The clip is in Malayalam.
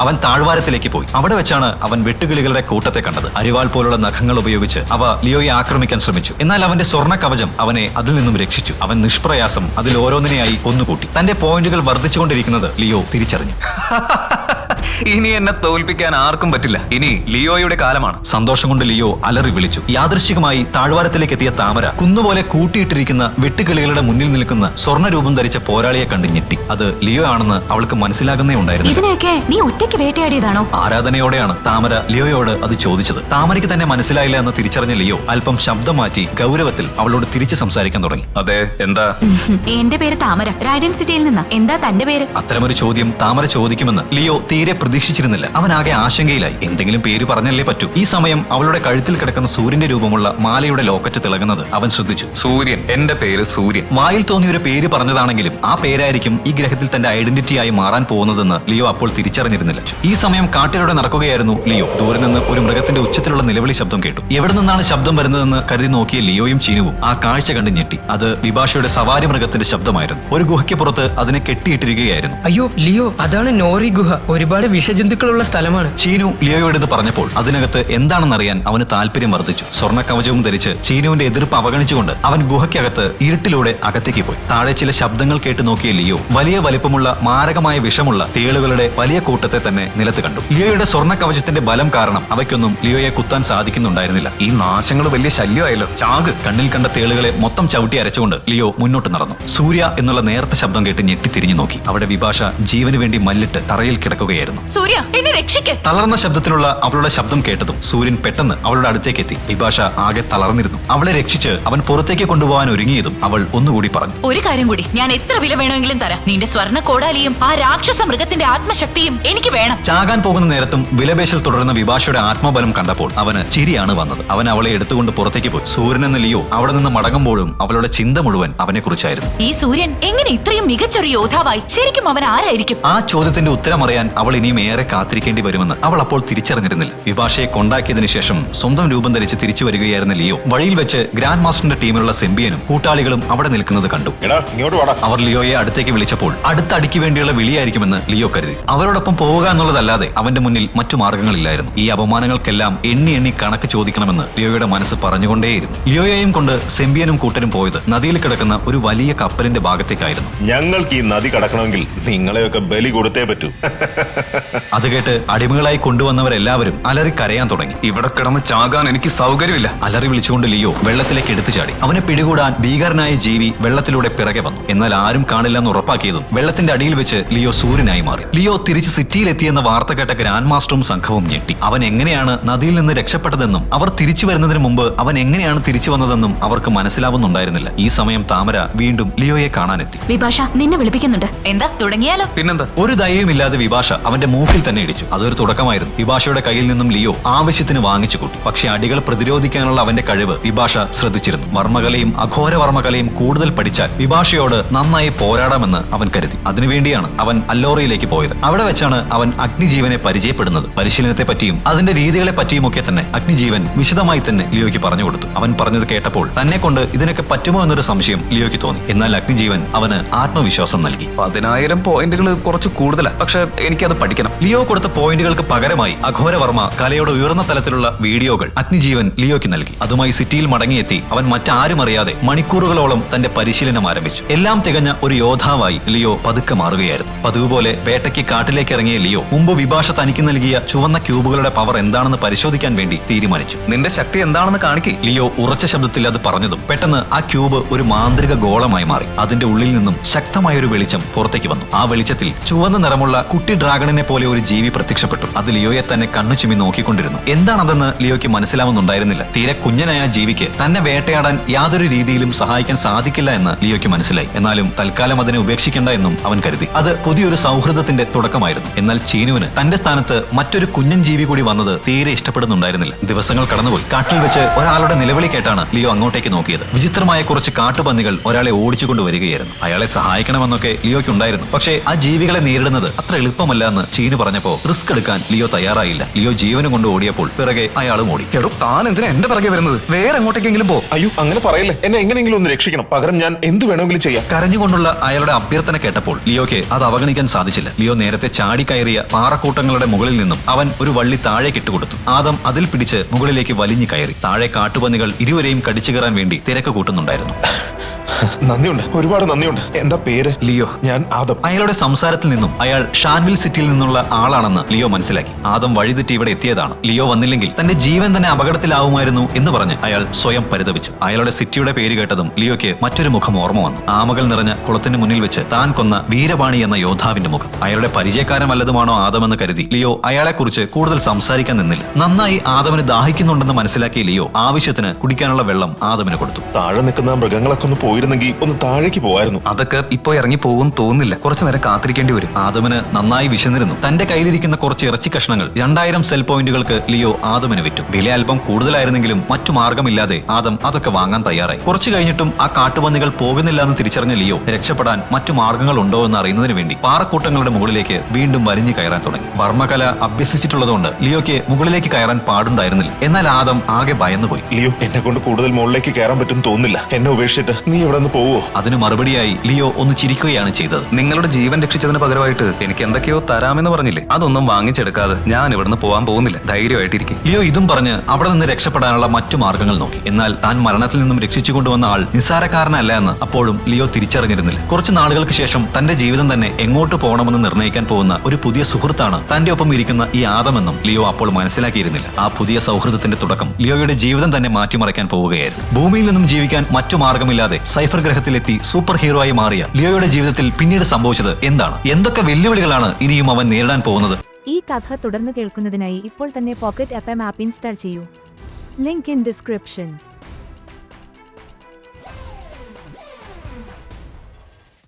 അവൻ താഴ്വാരത്തിലേക്ക് പോയി. അവിടെ വെച്ചാണ് അവൻ വെട്ടുകിളികളുടെ കൂട്ടത്തെ കണ്ടത്. അരിവാൾ പോലുള്ള നഖങ്ങൾ ഉപയോഗിച്ച് അവ ലിയോയെ ആക്രമിക്കാൻ ശ്രമിച്ചു. എന്നാൽ അവന്റെ സ്വർണ കവചം അവനെ അതിൽ നിന്നും രക്ഷിച്ചു. അവൻ നിഷ്പ്രയാസം അതിൽ ഓരോന്നിനെയായി ഒന്നുകൂട്ടി തന്റെ പോയിന്റുകൾ വർദ്ധിച്ചുകൊണ്ടിരിക്കുന്നത് ലിയോ തിരിച്ചറിഞ്ഞു. ഇനി എന്നെ തോൽപ്പിക്കാൻ ആർക്കും പറ്റില്ല. ഇനി ലിയോയുടെ കാലമാണ്. സന്തോഷം കൊണ്ട് ലിയോ അലറി വിളിച്ചു. യാദൃശ്ചികമായി താഴ്വാരത്തിലേക്ക് എത്തിയ താമര കുന്നുപോലെ കൂട്ടിയിട്ടിരിക്കുന്ന വെട്ടുകിളികളുടെ മുന്നിൽ നിൽക്കുന്ന സ്വർണരൂപം ധരിച്ച പോരാളിയെ കണ്ട് ഞെട്ടി. അത് ലിയോ ആണെന്ന് അവൾക്ക് മനസ്സിലാകുന്നേ ഉണ്ടായിരുന്നു ഇതിനെയൊക്കെ നീ ഒറ്റയ്ക്ക് വേട്ടയാടിയതാണോ? ആരാധനയോടെയാണ് താമര ലിയോയോട് അത് ചോദിച്ചത്. താമരയ്ക്ക് തന്നെ മനസ്സിലായില്ല എന്ന് തിരിച്ചറിഞ്ഞ ലിയോ അല്പം ശബ്ദം മാറ്റി ഗൗരവത്തിൽ അവളോട് തിരിച്ച് സംസാരിക്കാൻ തുടങ്ങി. അതെ എന്താ? എന്റെ പേര് താമര. റൈഡൻ സിറ്റിയിൽ നിന്ന്. എന്താ തന്റെ പേര്? അത്തരമൊരു ചോദ്യം താമര ചോദിക്കുമെന്ന് ലിയോ തീരെ പ്രതീക്ഷിച്ചിരുന്നില്ല. അവൻ ആകെ ആശങ്കയിലായി. എന്തെങ്കിലും പേര് പറഞ്ഞല്ലേ പറ്റൂ. ഈ സമയം അവളുടെ കഴുത്തിൽ കിടക്കുന്ന സൂര്യന്റെ രൂപമുള്ള മാലയുടെ ലോക്കറ്റ് തിളങ്ങുന്നത് അവൻ ശ്രദ്ധിച്ചു. സൂര്യൻ. എന്റെ പേര് സൂര്യൻ. വായിൽ തോന്നിയ ഒരു പേര് പറഞ്ഞതാണെങ്കിലും ആ പേരായിരിക്കും ഈ ഗ്രഹത്തിൽ തന്റെ ഐഡന്റിറ്റിയായി മാറാൻ പോകുന്നതെന്ന് ലിയോ അപ്പോൾ തിരിച്ചറിഞ്ഞിരുന്നില്ല. ഈ സമയം കാട്ടിലൂടെ നടക്കുകയായിരുന്നു ലിയോ. ദൂരെ നിന്ന് ഒരു മൃഗത്തിന്റെ ഉച്ചത്തിലുള്ള നിലവിളി ശബ്ദം കേട്ടു. എവിടെ നിന്നാണ് ശബ്ദം വരുന്നതെന്ന് കരുതി നോക്കിയ ലിയോയും ചീനുവും ആ കാഴ്ച കണ്ട് ഞെട്ടി. അത് വിഭാഷയുടെ സവാരി മൃഗത്തിന്റെ ശബ്ദമായിരുന്നു. ഒരു ഗുഹയ്ക്ക് പുറത്ത് അതിനെ കെട്ടിയിട്ടിരിക്കുകയായിരുന്നു. അയ്യോ ലിയോ അതാണ് നോറി ഗുഹ. ഒരുപാട് വിഷജന്തുക്കളുള്ള സ്ഥലമാണ്. ചീനു ലിയോയോട് ഇത് പറഞ്ഞപ്പോൾ അതിനകത്ത് എന്താണെന്നറിയാൻ അവന് താല്പര്യം വർദ്ധിച്ചു. സ്വർണ കവചവും ധരിച്ച് ചീനുവിന്റെ എതിർപ്പ് അവഗണിച്ചുകൊണ്ട് അവൻ ഗുഹയ്ക്കകത്ത് ഇരുട്ടിലൂടെ അകത്തേക്ക് പോയി. താഴെ ചില ശബ്ദങ്ങൾ കേട്ട് നോക്കിയ ലിയോ വലിയ വലിപ്പമുള്ള മാരകമായ വിഷമുള്ള തേളുകളുടെ വലിയ കൂട്ടത്തെ തന്നെ നിലത്ത് കണ്ടു. ലിയോയുടെ സ്വർണ കവചത്തിന്റെ ബലം കാരണം അവയ്ക്കൊന്നും ലിയോയെ കുത്താൻ സാധിക്കുന്നുണ്ടായിരുന്നില്ല. ഈ നാശങ്ങൾ വലിയ ശല്യമായല്ലോ. ചാക് കണ്ണിൽ കണ്ട തേളുകളെ മൊത്തം ചവിട്ടി അരച്ചുകൊണ്ട് ലിയോ മുന്നോട്ട് നടന്നു. സൂര്യ എന്നുള്ള നേർത്ത ശബ്ദം കേട്ട് ഞെട്ടിത്തിരിഞ്ഞു നോക്കി. അവിടെ വിഭാഷ ജീവന് വേണ്ടി മല്ലിട്ട് തറയിൽ കിടക്കുകയായിരുന്നു. സൂര്യ എന്നെ രക്ഷിക്ക്. തളർന്ന ശബ്ദത്തിലുള്ള അവളുടെ ശബ്ദം കേട്ടതും സൂര്യൻ പെട്ടെന്ന് അവളുടെ അടുത്തേക്ക് എത്തി വിഭാഷ ആകെ തളർന്നിരുന്നു. അവളെ രക്ഷിച്ച് അവൻ പുറത്തേക്ക് കൊണ്ടുപോകാൻ ഒരുങ്ങിയതും അവൾ ഒന്നുകൂടി പറഞ്ഞു. ഒരു കാര്യം കൂടി. ഞാൻ എത്ര വില വേണമെങ്കിലും തരാം. നിന്റെ സ്വർണ കോടാലിയും ആ രാക്ഷസ മൃഗത്തിന്റെ ആത്മശക്തിയും എനിക്ക് വേണം. ചാകാൻ പോകുന്ന നേരത്തും വിലപേശൽ തുടരുന്ന വിഭാഷയുടെ ആത്മബലം കണ്ടപ്പോൾ അവന് ചിരിയാണ് വന്നത്. അവൻ അവളെ എടുത്തുകൊണ്ട് പുറത്തേക്ക് പോയി. സൂര്യൻ എന്ന ലിയോ അവിടെ നിന്ന് മടങ്ങുമ്പോഴും അവളുടെ ചിന്ത മുഴുവൻ അവനെ കുറിച്ചായിരുന്നു ഈ സൂര്യൻ എങ്ങനെ ഇത്രയും മികച്ചൊരു യോദ്ധാവായി? ശരിക്കും അവൻ ആരായിരിക്കും? ആ ചോദ്യത്തിന്റെ ഉത്തരം അറിയാൻ അവൾ ഇനിയും ഏറെ കാത്തിരിക്കേണ്ടി വരുമെന്ന് അവൾ അപ്പോൾ തിരിച്ചറിഞ്ഞിരുന്നില്ല. വിഭാഷയെ കൊണ്ടാക്കിയതിനു ശേഷം സ്വന്തം രൂപം ധരിച്ച് തിരിച്ചു വരികയായിരുന്ന ലിയോ വഴിയിൽ വെച്ച് ഗ്രാൻഡ് മാസ്റ്ററിന്റെ ടീമിലുള്ള സെമ്പിയനും കൂട്ടാളികളും അവിടെ നിൽക്കുന്നത് കണ്ടു. അവർ ലിയോയെ അടുത്തേക്ക് വിളിച്ചപ്പോൾ അടുത്ത അടിക്ക് വേണ്ടിയുള്ള വിളിയായിരിക്കുമെന്ന് ലിയോ കരുതി. അവരോടൊപ്പം പോവുക എന്നുള്ളതല്ലാതെ അവന്റെ മുന്നിൽ മറ്റു മാർഗങ്ങളില്ലായിരുന്നു ഈ അപമാനങ്ങൾക്കെല്ലാം എണ്ണി എണ്ണി കണക്ക് ചോദിക്കണമെന്ന് ലിയോയുടെ മനസ്സ് പറഞ്ഞുകൊണ്ടേയിരുന്നു. ലിയോയെയും കൊണ്ട് സെമ്പിയനും കൂട്ടരും പോയത് നദിയിൽ കിടക്കുന്ന ഒരു വലിയ കപ്പലിന്റെ ഭാഗത്തേക്കായിരുന്നു. ഞങ്ങൾക്ക് ഈ നദി കടക്കണമെങ്കിൽ നിങ്ങളെയൊക്കെ ബലി കൊടുത്തേ പറ്റൂ. അത് കേട്ട് അടിമകളായി കൊണ്ടുവന്നവരെല്ലാവരും അലറി കരയാൻ തുടങ്ങി. ഇവിടെ കിടന്ന് ചാകാൻ എനിക്ക് സൗകര്യമില്ല. അലറി വിളിച്ചുകൊണ്ട് ലിയോ വെള്ളത്തിലേക്ക് എടുത്തു ചാടി അവനെ പിടികൂടാൻ ഭീകരനായ ജീവി വെള്ളത്തിലൂടെ പിറകെ വന്നു. എന്നാൽ ആരും കാണില്ലെന്ന് ഉറപ്പാക്കിയതും വെള്ളത്തിന്റെ അടിയിൽ വെച്ച് ലിയോ സൂര്യനായി മാറി. ലിയോ തിരിച്ച് സിറ്റിയിലെത്തിയെന്ന വാർത്ത കേട്ട ഗ്രാൻഡ് മാസ്റ്ററും സംഘവും ഞെട്ടി. അവൻ എങ്ങനെയാണ് നദിയിൽ നിന്ന് രക്ഷപ്പെട്ടതെന്നും അവർ തിരിച്ചു വരുന്നതിന് മുമ്പ് അവൻ എങ്ങനെയാണ് തിരിച്ചു വന്നതെന്നും അവർക്ക് മനസ്സിലാവുന്നുണ്ടായിരുന്നില്ല. ഈ സമയം താമര വീണ്ടും ലിയോയെ കാണാനെത്തി. വിഭാഷ നിന്നെ വിളിപ്പിക്കുന്നുണ്ട്. എന്താ തുടങ്ങിയാലോ? പിന്നെന്താ? ഒരു ദയവുമില്ലാതെ വിഭാഷ അവന്റെ മൂക്കിൽ തന്നെ ഇടിച്ചു. അതൊരു തുടക്കമായിരുന്നു. വിഭാഷയുടെ കയ്യിൽ നിന്നും ലിയോ ആവശ്യത്തിന് വാങ്ങിച്ചു കൂട്ടി. പക്ഷെ അടികൾ പ്രതിരോധിക്കാനുള്ള അവന്റെ കഴിവ് വിഭാഷ ശ്രദ്ധിച്ചിരുന്നു. വർമ്മകലയും അഘോരവർമ്മകലയും കൂടുതൽ പഠിച്ചാൽ വിഭാഷയോട് നന്നായി പോരാടാമെന്ന് അവൻ കരുതി. അതിനുവേണ്ടിയാണ് അവൻ അല്ലോറയിലേക്ക് പോയത്. അവിടെ വെച്ചാണ് അവൻ അഗ്നിജീവനെ പരിചയപ്പെടുന്നത്. പരിശീലനത്തെ പറ്റിയും അതിന്റെ രീതികളെ പറ്റിയുമൊക്കെ തന്നെ അഗ്നിജീവൻ വിശദമായി തന്നെ ലിയോയ്ക്ക് പറഞ്ഞു കൊടുത്തു. അവൻ പറഞ്ഞത് കേട്ടപ്പോൾ തന്നെ കൊണ്ട് ഇതിനൊക്കെ പറ്റുമോ എന്നൊരു സംശയം ലിയോയ്ക്ക് തോന്നി. എന്നാൽ അഗ്നിജീവൻ അവന് ആത്മവിശ്വാസം നൽകി. പതിനായിരം പോയിന്റുകൾ കുറച്ച് കൂടുതലാണ് പക്ഷെ എനിക്കത് പഠിക്കണം. ലിയോ കൊടുത്ത പോയിന്റുകൾക്ക് പകരമായി അഘോരവർമ്മ കലയുടെ ഉയർന്ന തലത്തിലുള്ള വീഡിയോകൾ അഗ്നിജീവൻ ലിയോയ്ക്ക് നൽകി. അതുമായി സിറ്റിയിൽ മടങ്ങിയെത്തി അവൻ മറ്റാരും അറിയാതെ മണിക്കൂറുകളോളം തന്റെ പരിശീലനം ആരംഭിച്ചു. എല്ലാം തികഞ്ഞ ഒരു യോദ്ധാവായി ലിയോ പതുക്കെ മാറുകയായിരുന്നു. പതുപോലെ പോലെ വേട്ടയ്ക്ക് കാട്ടിലേക്ക് ഇറങ്ങിയ ലിയോ മുമ്പ് വിഭാഷ തനിക്ക് നൽകിയ ചുവന്ന ക്യൂബുകളുടെ പവർ എന്താണെന്ന് പരിശോധിക്കാൻ വേണ്ടി തീരുമാനിച്ചു. നിന്റെ ശക്തി എന്താണെന്ന് കാണിക്കെ. ലിയോ ഉറച്ച ശബ്ദത്തിൽ അത് പറഞ്ഞതും പെട്ടെന്ന് ആ ക്യൂബ് ഒരു മാന്ത്രിക ഗോളമായി മാറി. അതിന്റെ ഉള്ളിൽ നിന്നും ശക്തമായ ഒരു വെളിച്ചം പുറത്തേക്ക് വന്നു. ആ വെളിച്ചത്തിൽ ചുവന്ന നിറമുള്ള കുട്ടി ഡ്രാഗണിനെ പോലെ ഒരു ജീവി പ്രത്യക്ഷപ്പെട്ടു. അത് ലിയോയെ തന്നെ കണ്ണു ചുമി നോക്കിക്കൊണ്ടിരുന്നു. എന്താണതെന്ന് ലിയോയ്ക്ക് മനസ്സിലാവുന്നുണ്ടായിരുന്നില്ല. തീരെ കുഞ്ഞനായ ജീവിക്ക് തന്നെ വേട്ടയാടാൻ യാതൊരു രീതിയിലും സഹായിക്കാൻ സാധിക്കില്ല എന്ന് ലിയോയ്ക്ക് മനസ്സിലായി. എന്നാലും തൽക്കാലം അതിനെ ഉപേക്ഷിക്കേണ്ട എന്നും അവൻ കരുതി. അത് പുതിയൊരു സൗഹൃദത്തിന്റെ തുടക്കമായിരുന്നു. എന്നാൽ ചീനുവിന് തന്റെ സ്ഥാനത്ത് മറ്റൊരു കുഞ്ഞൻ ജീവി കൂടി വന്നത് തീരെ ഇഷ്ടപ്പെടുന്നുണ്ടായിരുന്നില്ല. ദിവസങ്ങൾ കടന്നുപോയി. കാട്ടിൽ വെച്ച് ഒരാളുടെ നിലവിളി കേട്ടാണ് ലിയോ അങ്ങോട്ടേക്ക് നോക്കിയത്. വിചിത്രമായ കുറച്ച് കാട്ടുപന്നികൾ ഒരാളെ ഓടിച്ചുകൊണ്ട് വരികയായിരുന്നു. അയാളെ സഹായിക്കണമെന്നൊക്കെ ലിയോയ്ക്ക് ഉണ്ടായിരുന്നു. പക്ഷേ ആ ജീവികളെ നേരിടുന്നത് അത്ര എളുപ്പമല്ല എന്ന് ചീന് പറഞ്ഞപ്പോ റിസ്ക് എടുക്കാൻ ലിയോ തയ്യാറായില്ല. ലിയോ ജീവനും കൊണ്ട് ഓടിയപ്പോൾ പിറകെ അയാളും ഓടി. എടോ താൻ എന്തിനാ എന്റെ പിറകെ വരുന്നത്? വേറെ എങ്ങോട്ടേക്കെങ്കിലും പോ. അയ്യോ അങ്ങനെ പറയല്ലേ. എന്നെ എങ്ങനെയെങ്കിലും ഒന്ന് രക്ഷിക്കണം. പകരം ഞാൻ എന്ത് വേണമെങ്കിലും ചെയ്യാം. കരഞ്ഞുകൊണ്ടുള്ള അയാളുടെ അഭ്യർത്ഥന കേട്ടപ്പോൾ ലിയോക്ക് അത് അവഗണിക്കാൻ സാധിച്ചില്ല. ലിയോ നേരത്തെ ചാടിക്കയറിയ പാറക്കൂട്ടങ്ങളുടെ മുകളിൽ നിന്നും അവൻ ഒരു വള്ളി താഴെ കെട്ടുകൊടുത്തു ആദം അതിൽ പിടിച്ച് മുകളിലേക്ക് വലിഞ്ഞു കയറി. താഴെ കാട്ടുപന്നികൾ ഇരുവരെയും കടിച്ചു കയറാൻ വേണ്ടി തിരക്ക് കൂട്ടുന്നുണ്ടായിരുന്നു. നന്ദിയുണ്ട്. ഒരുപാട് നന്ദിയുണ്ട്. എന്താ പേര്? ലിയോ. ഞാൻ ആദം. അയാളുടെ സംസാരത്തിൽ നിന്നും അയാൾ ഷാൻവിൽ സിറ്റിയിൽ നിന്നുള്ള ആളാണെന്ന് ലിയോ മനസ്സിലാക്കി. ആദം വഴിതെറ്റി ഇവിടെ എത്തിയതാണ്. ലിയോ വന്നില്ലെങ്കിൽ തന്റെ ജീവൻ തന്നെ അപകടത്തിലാവുമായിരുന്നു എന്ന് പറഞ്ഞ് അയാൾ സ്വയം പരിതപിച്ചു. അയാളുടെ സിറ്റിയുടെ പേര് കേട്ടതും ലിയോയ്ക്ക് മറ്റൊരു മുഖം ഓർമ്മ വന്നു. ആമകൾ നിറഞ്ഞ കുളത്തിന് മുന്നിൽ വെച്ച് താൻ കൊന്ന വീരപാണി എന്ന യോദ്ധാവിന്റെ മുഖം. അയാളുടെ പരിചയക്കാരൻ വല്ലതുമാണോ ആദമെന്ന് കരുതി ലിയോ അയാളെക്കുറിച്ച് കൂടുതൽ സംസാരിക്കാൻ നിന്നില്ല. നന്നായി ആദമിന് ദാഹിക്കുന്നുണ്ടെന്ന് മനസ്സിലാക്കിയ ലിയോ ആവശ്യത്തിന് കുടിക്കാനുള്ള വെള്ളം ആദമിന് കൊടുത്തു. താഴെ നിൽക്കുന്ന മൃഗങ്ങളൊക്കെ ഒന്ന് പോയിരുന്നെങ്കിൽ ഒന്ന് താഴേക്ക് പോവായിരുന്നു. അതൊക്കെ ഇപ്പൊ ഇറങ്ങി പോകും തോന്നില്ല കുറച്ചു നേരം കാത്തിരിക്കേണ്ടി വരും. ആദമന് നന്നായി വിശന്നിരുന്നു. തന്റെ കയ്യിലിരിക്കുന്ന കുറച്ച് ഇറച്ചി കഷ്ണങ്ങൾ രണ്ടായിരം സെൽ പോയിന്റുകൾക്ക് ലിയോ ആദമന് വിറ്റു. വില അല്പം കൂടുതലായിരുന്നെങ്കിലും മറ്റു മാർഗമില്ലാതെ ആദം അതൊക്കെ വാങ്ങാൻ തയ്യാറായി. കുറച്ചു കഴിഞ്ഞിട്ടും ആ കാട്ടുപന്നികൾ പോകുന്നില്ല എന്ന് തിരിച്ചറിഞ്ഞ ലിയോ രക്ഷപ്പെടാൻ മറ്റു മാർഗങ്ങൾ ഉണ്ടോ എന്ന് അറിയുന്നതിന് വേണ്ടി പാറക്കൂട്ടങ്ങളുടെ മുകളിലേക്ക് വീണ്ടും വലിഞ്ഞു കയറാൻ തുടങ്ങി. വർമ്മകല അഭ്യസിച്ചിട്ടുള്ളതുകൊണ്ട് ലിയോയ്ക്ക് മുകളിലേക്ക് കയറാൻ പാടുണ്ടായിരുന്നില്ല. എന്നാൽ ആദം ആകെ ഭയന്നുപോയി. ലിയോ എന്നെ കൊണ്ട് കൂടുതൽ മുകളിലേക്ക് കയറാൻ പറ്റും തോന്നില്ല എന്നെ ഉപേക്ഷിച്ചിട്ട് നീ ഇവിടെ നിന്ന് പോവോ? അതിന് മറുപടിയായി ലിയോ ഒന്ന് ചിരിക്കുകയാണ് ചെയ്തത്. നിങ്ങളുടെ ജീവൻ രക്ഷിച്ചതിന് പകരമായിട്ട് എനിക്ക് എന്തൊക്കെയോ തരാമെന്ന് പറഞ്ഞില്ലേ? അതൊന്നും വാങ്ങിച്ചെടുക്കാതെ ഞാൻ ഇവിടുന്ന് പോവാൻ പോകുന്നില്ല. ധൈര്യമായിട്ടിരിക്കും. ലിയോ ഇതും പറഞ്ഞ് അവിടെ നിന്ന് രക്ഷപ്പെടാനുള്ള മറ്റു മാർഗങ്ങൾ നോക്കി. എന്നാൽ താൻ മരണത്തിൽ നിന്നും രക്ഷിച്ചു കൊണ്ടുവന്ന ആൾ നിസ്സാരക്കാരനല്ല എന്ന് അപ്പോഴും ലിയോ തിരിച്ചറിഞ്ഞിരുന്നില്ല. കുറച്ച് നാളുകൾക്ക് ശേഷം തന്റെ ജീവിതം തന്നെ എങ്ങോട്ട് പോകണമെന്ന് നിർണയിക്കാൻ പോകുന്ന ഒരു പുതിയ സുഹൃത്താണ് തന്റെ ഒപ്പം ഇരിക്കുന്ന ഈ ആദമെന്നും ലിയോ അപ്പോൾ മനസ്സിലാക്കിയിരുന്നില്ല. ആ പുതിയ സൗഹൃദത്തിന്റെ തുടക്കം ലിയോയുടെ ജീവിതം തന്നെ മാറ്റിമറിക്കാൻ പോവുകയായിരുന്നു. ഭൂമിയിൽ നിന്നും ജീവിക്കാൻ മറ്റു മാർഗമില്ലാതെ സൈഫർ ഗ്രഹത്തിലെത്തി സൂപ്പർ ഹീറോ ആയി മാറിയ ലിയോയുടെ ജീവിതത്തിൽ പിന്നീട് സംഭവിച്ചത് എന്താണ്? എന്തൊക്കെ വെല്ലുവിളികളാണ് ഇനിയും അവൻ നേരിടാൻ പോകുന്നത്? ഈ കഥ തുടർന്ന് കേൾക്കുന്നതിനായി ഇപ്പോൾ തന്നെ pocket F M app install ചെയ്യൂ. Link in description.